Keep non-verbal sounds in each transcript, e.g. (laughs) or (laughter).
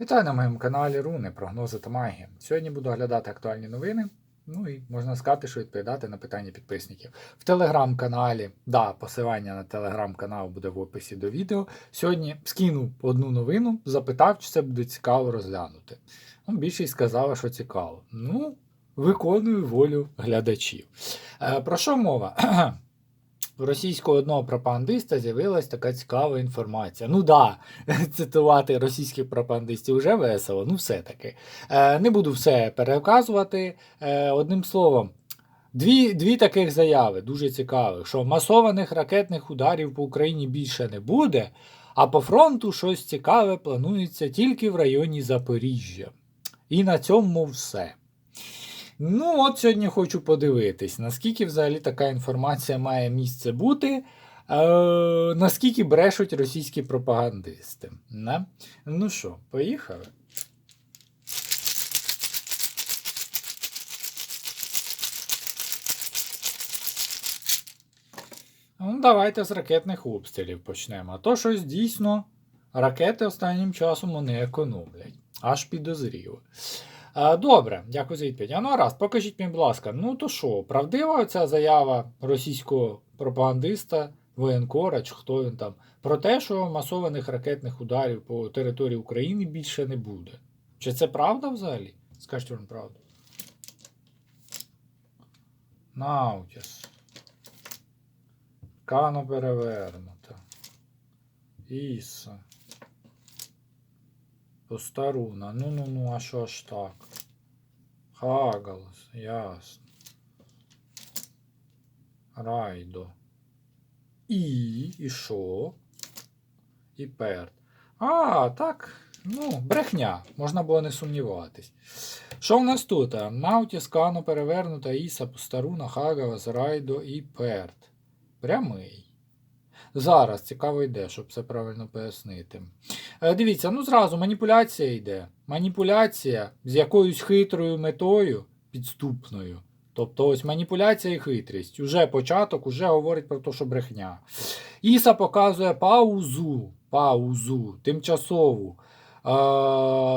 Вітаю на моєму каналі Руни, прогнози та магія. Сьогодні буду оглядати актуальні новини. Ну і можна сказати, що відповідати на питання підписників. В телеграм-каналі, да, посилання на телеграм-канал буде в описі до відео. Сьогодні скинув одну новину, запитав, чи це буде цікаво розглянути. Ну, більшість сказала, що цікаво. Ну, виконую волю глядачів. Е, про що мова? (clears throat) Російського одного пропагандиста з'явилась така цікава інформація. Ну да, (laughs) цитувати російських пропагандистів вже весело, ну все-таки. Е, не буду все переказувати. Е, одним словом, дві, дві таких заяви дуже цікавих, що масованих ракетних ударів по Україні більше не буде, а по фронту щось цікаве планується тільки в районі Запоріжжя. І на цьому все. Ну, от сьогодні хочу подивитись, наскільки взагалі така інформація має місце бути, е, наскільки брешуть російські пропагандисти. Не? Ну що, поїхали? Ну, давайте з ракетних обстрілів почнемо. А то щось дійсно ракети останнім часом вони економлять. Аж підозріло. Е, Добре, дякую за відповідь. А ну раз, покажіть мені, будь ласка, ну то що, правдива ця заява російського пропагандиста, воєнкора, чи хто він там, про те, що масованих ракетних ударів по території України більше не буде. Чи це правда взагалі? Скажіть вам правду. Наутіс. Кано перевернута. Іса. Постаруна. Ну ну ну, а що ж так? Хагалас, ясно. Райдо. І, і що? І перт. А, так. Ну, брехня. Можна було не сумніватись. Що в нас тут? Наутіс, Кано перевернута, Іса, Постаруна, Хагалас, Райдо і перт. Прямий. Зараз цікаво йде, щоб все правильно пояснити. Е, Дивіться, ну зразу маніпуляція йде. Маніпуляція з якоюсь хитрою метою підступною. Тобто ось маніпуляція і хитрість. Уже початок, уже говорить про те, що брехня. Іса показує паузу, паузу, тимчасову. Е,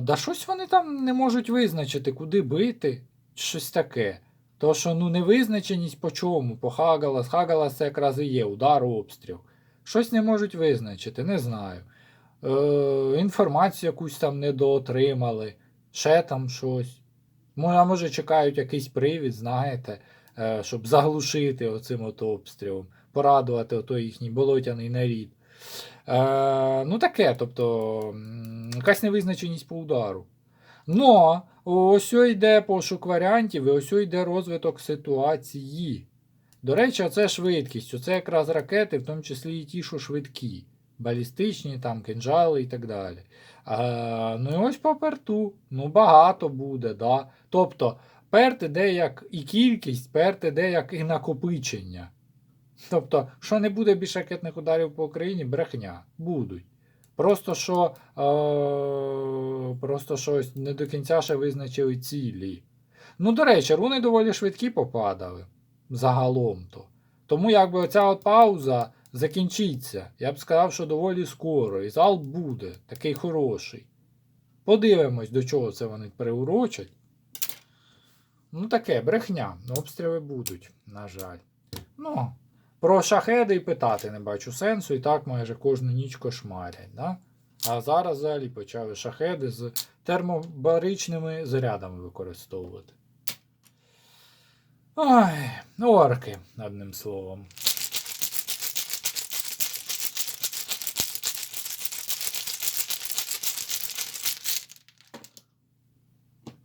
да щось вони там не можуть визначити, куди бити. Щось таке. То, що ну невизначеність по чому? По Хагалас. Хагалас це якраз і є удар, обстріл. Щось не можуть визначити, не знаю. Е, Інформацію якусь там недоотримали, ще там щось. А може чекають якийсь привід, знаєте, е, щоб заглушити оцим от обстрілом, порадувати ото їхній болотяний нарід. Е, ну таке, тобто, якась невизначеність по удару. Но ось йде пошук варіантів, і ось йде розвиток ситуації. До речі, це швидкість. Оце якраз ракети, в тому числі і ті, що швидкі. Балістичні, там, кинжали і так далі. А, ну і ось по перту. Ну, багато буде, да. Тобто, перт іде як і кількість, перт іде як і накопичення. Тобто, що не буде більше ракетних ударів по Україні, брехня. Будуть. Просто що, е, просто щось не до кінця ще визначили цілі. Ну, до речі, руни доволі швидкі попадали загалом то. Тому якби оця от пауза закінчиться. Я б сказав, що доволі скоро. І зал буде такий хороший. Подивимось, до чого це вони приурочать. Ну, таке, брехня. Обстріли будуть, на жаль. Ну, про шахеди і питати не бачу сенсу. І так майже кожну ніч кошмарять. Да? А зараз взагалі почали шахеди з термобаричними зарядами використовувати. Ой, орки, одним словом.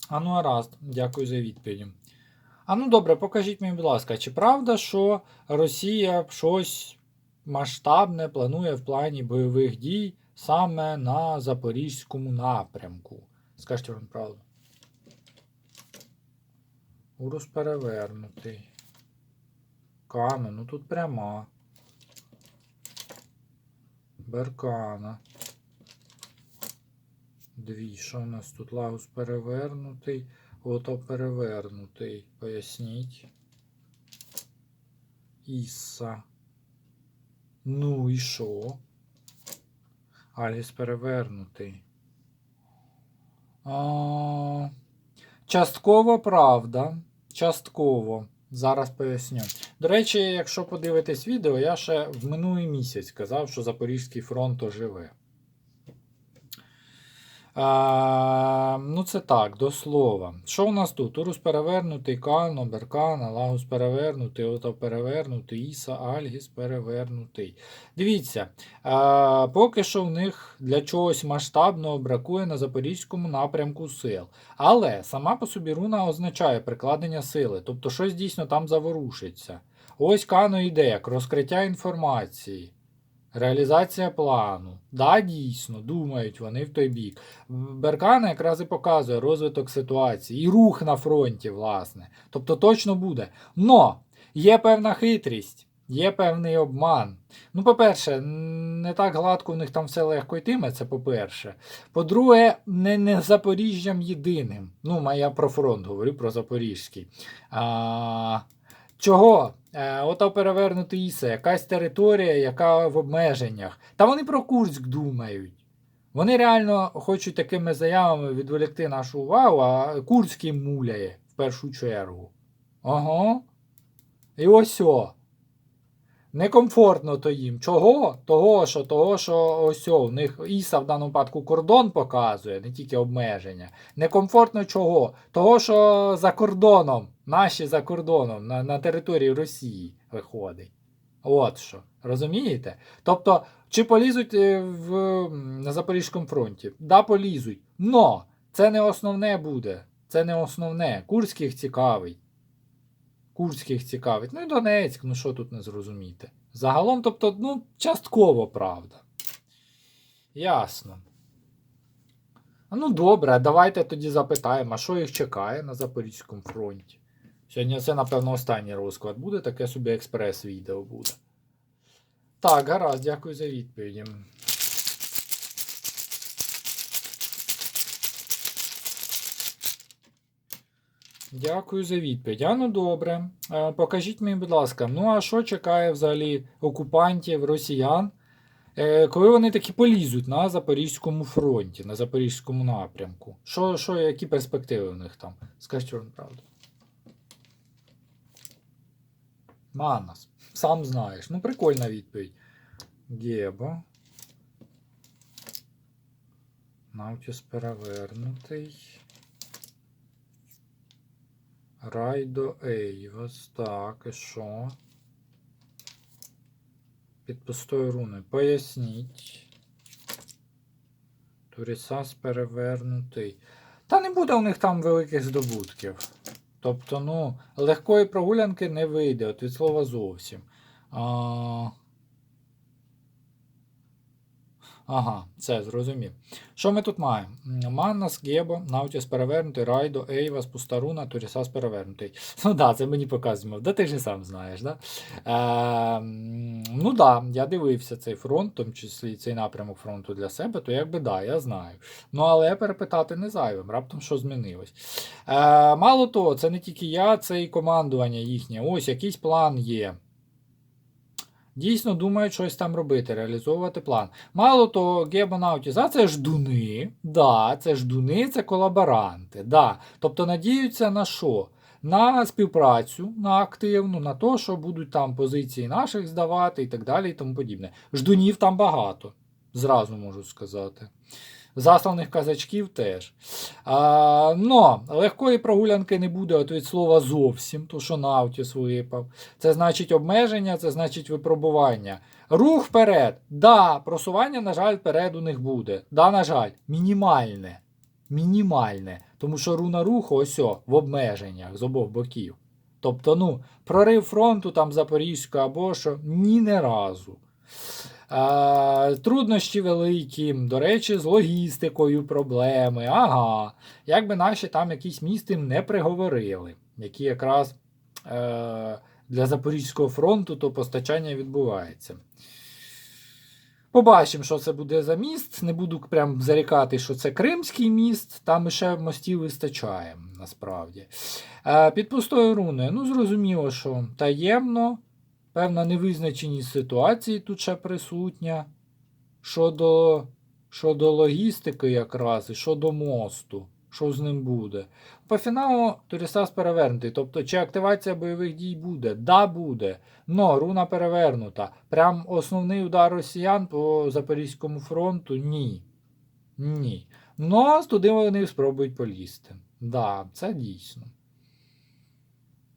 А ну дякую за відповідь. А ну добре, покажіть мені, будь ласка, чи правда, що Росія щось масштабне планує в плані бойових дій саме на Запорізькому напрямку? Скажіть вам правду. Урус перевернутий. Кано, ну тут пряма. Беркана. Дві. Що у нас тут? Лагус перевернутий. Ото перевернутий. Поясніть. Іса. Ну і що? Аліс перевернутий. А, частково правда. Частково. Зараз поясню. До речі, якщо подивитись відео, я ще в минулий місяць казав, що Запорізький фронт оживе. А, ну, це так, до слова. Що у нас тут? Урус перевернутий, Кано, Беркан, Алагус перевернутий, Ото перевернутий, Іса, Альгіс перевернутий. Дивіться, а, поки що в них для чогось масштабного бракує на запорізькому напрямку сил. Але сама по собі руна означає прикладення сили, тобто щось дійсно там заворушиться. Ось Кано йде як розкриття інформації. Реалізація плану. Да, дійсно, думають вони в той бік. Беркана якраз і показує розвиток ситуації і рух на фронті, власне. Тобто точно буде. Но є певна хитрість, є певний обман. Ну, по-перше, не так гладко в них там все легко йтиме, це по-перше. По-друге, не, не Запоріжжям єдиним. Ну, я про фронт говорю, про Запорізький. А, Чого? Ота перевернути Іса, якась територія, яка в обмеженнях. Та вони про Курськ думають. Вони реально хочуть такими заявами відволікти нашу увагу, а Курськ їм муляє в першу чергу. Ага. І ось о. Некомфортно то їм. Чого? Того, що того, що ось в них Іса в даному випадку кордон показує, не тільки обмеження. Некомфортно чого? Того, що за кордоном, наші за кордоном, на, на території Росії виходить. От що. Розумієте? Тобто, чи полізуть е, в, на Запорізькому фронті? Да, полізуть. Но це не основне буде. Це не основне. Курських цікавить. Курських цікавить. Ну і Донецьк, ну що тут не зрозуміти. Загалом, тобто, ну, частково правда. Ясно. Ну, добре, давайте тоді запитаємо, а що їх чекає на Запорізькому фронті. Сьогодні це, напевно, останній розклад буде, таке собі експрес-відео буде. Так, гаразд, дякую за відповіді. Дякую за відповідь. А ну добре. Е, Покажіть мені, будь ласка, ну а що чекає взагалі окупантів, росіян, е, коли вони таки полізуть на Запорізькому фронті, на Запорізькому напрямку? Що, що, які перспективи у них там? Скажіть вам правду. Манас, сам знаєш. Ну, прикольна відповідь. Геба. Наутіс перевернутий. Райдо Ейвас. Так, і що? Під пустою руною. Поясніть. Турісас перевернутий. Та не буде у них там великих здобутків. Тобто, ну, легкої прогулянки не вийде, от від слова зовсім. А... Ага, це зрозумів. Що ми тут маємо? Маннас, Гебо, Наутіс перевернутий, Райдо, Ейвас, Пустаруна, Турісас перевернутий. (laughs) Ну да, це мені показує. Да ти ж і сам знаєш, да? Е, ну да, я дивився цей фронт, в тому числі цей напрямок фронту для себе, то якби да, я знаю. Ну, але перепитати не зайвим, раптом що змінилось. Е, мало того, це не тільки я, це і командування їхнє. Ось якийсь план є. Дійсно думають щось там робити, реалізовувати план. Мало того, гебонавтіз, це ждуни. Да, це ждуни, це колаборанти. Да. Тобто надіються на що? На співпрацю, на активну, на те, що будуть там позиції наших здавати і так далі і тому подібне. Ждунів там багато, зразу можу сказати. Засланих казачків теж. А, но легкої прогулянки не буде от від слова зовсім, то що Наутіс випав. Це значить обмеження, це значить випробування. Рух вперед. Да, просування, на жаль, вперед у них буде. Да, на жаль, мінімальне. Мінімальне. Тому що руна руху ось о, в обмеженнях з обох боків. Тобто, ну, прорив фронту там Запорізького або що, ні не разу. А, труднощі великі, до речі, з логістикою проблеми. Ага. Якби наші там якісь місти не приговорили, які якраз е, для Запорізького фронту то постачання відбувається. Побачимо, що це буде за міст. Не буду прям зарікати, що це Кримський міст, там ще мостів вистачає, насправді. Е, під пустою руною, ну, зрозуміло, що таємно. Певна невизначеність ситуації тут ще присутня щодо щодо логістики якраз і щодо мосту. Що з ним буде? По фіналу Турісас перевернутий. Тобто, чи активація бойових дій буде? Да, буде. Но руна перевернута. Прям основний удар росіян по Запорізькому фронту ні. Ні. Но туди вони спробують полізти. Да, це дійсно.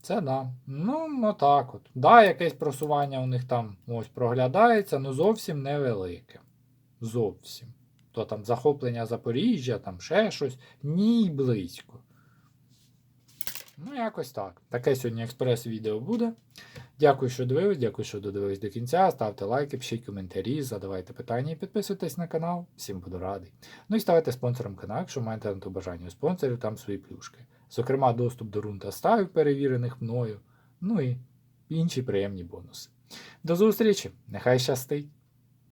Це да. Ну, отак от. Да, якесь просування у них там ось проглядається, але зовсім невелике. Зовсім. То там захоплення Запоріжжя, там ще щось. Ні, близько. Ну, якось так. Таке сьогодні експрес-відео буде. Дякую, що дивились, дякую, що додивились до кінця. Ставте лайки, пишіть коментарі, задавайте питання і підписуйтесь на канал. Всім буду радий. Ну і ставайте спонсором каналу, якщо маєте на то бажання у спонсорів, там свої плюшки. Зокрема, доступ до рун та ставів, перевірених мною. Ну і інші приємні бонуси. До зустрічі! Нехай щастить!